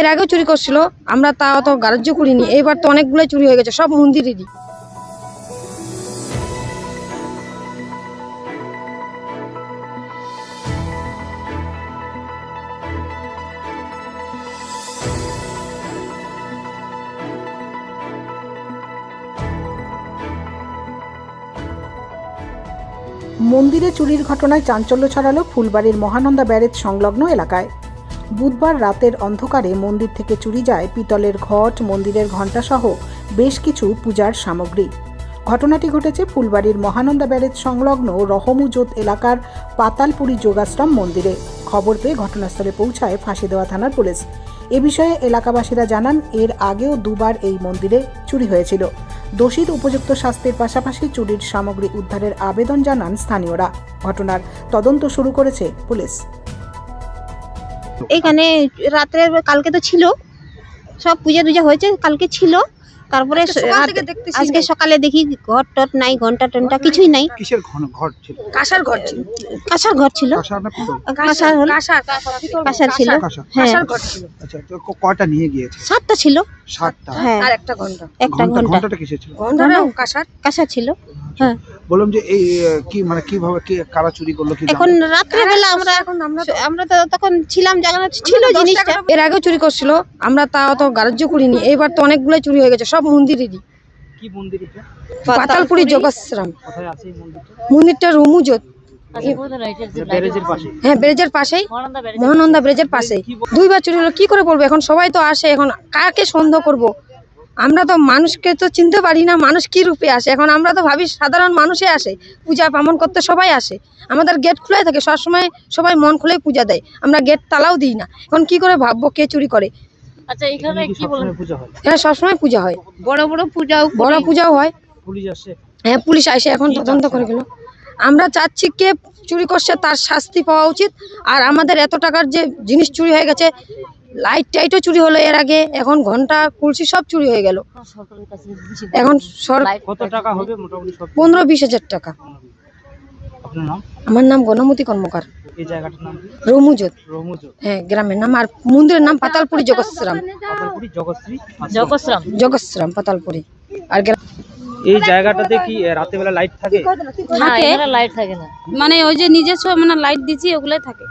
এর আগেও চুরি করছিল, আমরা তা অত গ্রাহ্য করিনি, এইবার তো অনেকগুলো চুরি হয়ে গেছে, সব মন্দিরেরই। মন্দিরে চুরির ঘটনায় চাঞ্চল্য ছড়ালো ফুলবাড়ির মহানন্দা ব্যারেজ সংলগ্ন এলাকায়। বুধবার রাতের অন্ধকারে মন্দির থেকে চুরি যায় পিতলের ঘট, মন্দিরের ঘণ্টাসহ বেশ কিছু পূজার সামগ্রী। ঘটনাটি ঘটেছে ফুলবাড়ির মহানন্দা ব্যারেজ সংলগ্ন রহমুজোত এলাকার পাতালপুরি যোগাশ্রম মন্দিরে। খবর পেয়ে ঘটনাস্থলে পৌঁছায় ফাঁসি দেওয়া থানার পুলিশ। এ বিষয়ে এলাকাবাসীরা জানান, এর আগেও দুবার এই মন্দিরে চুরি হয়েছিল। দোষীর উপযুক্ত শাস্তির পাশাপাশি চুরির সামগ্রী উদ্ধারের আবেদন জানান স্থানীয়রা। ঘটনার তদন্ত শুরু করেছে পুলিশ। এইখানে রাত্রে কালকে তো ছিল। সব পূজা টুজা হয়েছে কালকে ছিল। তারপরে আজকে সকালে দেখি ঘর টট নাই ঘণ্টা টন্টা কিছুই নাই। কিসের ঘর ছিল? কাঁসার ঘর ছিল। কাঁসার ঘর ছিল। কাঁসার না পিতল? কাঁসার হল কাঁসার কাঁসার ছিল। হ্যাঁ। ঘর ছিল। আচ্ছা তো কয়টা নিয়ে গিয়েছে? সাতটা ছিল। সাতটা? হ্যাঁ। আর একটা ঘণ্টা। একটা ঘণ্টা ঘণ্টা। ঘন্টাটা কিসের ছিল? ঘন্টাটাও কাঁসার? কাঁসার ছিল। হ্যাঁ। বললাম যে এই কি মানে কীভাবে কি কারা চুরি করল কি এখন জানো? রাত্রে বেলা আমরা এখন আমরা তো- আমরা তো তখন ছিলাম জায়গা ছিল জিনিসটা। এর আগেও চুরি করছিল আমরা তা অত গ্রাহ্য করিনি। এইবার তো অনেকগুলো চুরি হয়ে গেছে সব মন্দিরেরই। কি মন্দির এটা? পাতালপুরি যোগাশ্রম। কোথায় আছে এই মন্দিরটা? মন্দিরটা রমুজত। ব্যারেজের পাশে। হ্যাঁ ব্রিজের পাশেই। মহানন্দা ব্রিজের পাশেই দুইবার চুরি হলো কি করে বলব? এখন সবাই তো আসে এখন কাকে সন্দেহ করব? আমরা তো মানুষকে তো চিনতে পারি না মানুষ কি রূপে আসে? এখন আমরা তো ভাবি সাধারণ মানুষে আসে পূজা পামন করতে সবাই আসে। আমাদের গেট খোলাই থাকে সবসময় সবাই মন খুলে পূজা দেয়। আমরা গেট তালাও দিই না। এখন কি করে ভাববো কে চুরি করে? আচ্ছা এখানে কি বলেন? হ্যাঁ? সবসময় পূজা হয়। বড় বড় পূজাও বড় পূজাও হয়। পুলিশ আসে? হ্যাঁ পুলিশ আসে এখন তদন্ত করে গেল। আমরা চাচ্ছি কে চুরি করছে তার শাস্তি পাওয়া উচিত। আর আমাদের এত টাকার যে জিনিস চুরি হয়ে গেছে লাইট টাইটও চুরি হলো এর আগে এখন ঘণ্টা কুলসি সব চুরি হয়ে গেল। বেশি এখন সর কত টাকা হবে মোটামুটি সব? পনেরো বিশ হাজার টাকা। আমার নাম গণমতি কর্মকার। এই জায়গাটার নাম? কি রমুজত। রমুজ হ্যাঁ গ্রামের নাম। আর মন্দিরের নাম পাতালপুরি জগৎশ্রাম। পাতালপুরি জগশ্রী জগশ্রাম জগৎশ্রাম। পাতালপুরি। আর এই জায়গাটাতে কি রাতে বেলা লাইট থাকে? লাইট থাকে? না। মানে ওই যে নিজস্ব মানে লাইট দিচ্ছি ওগুলোই থাকে।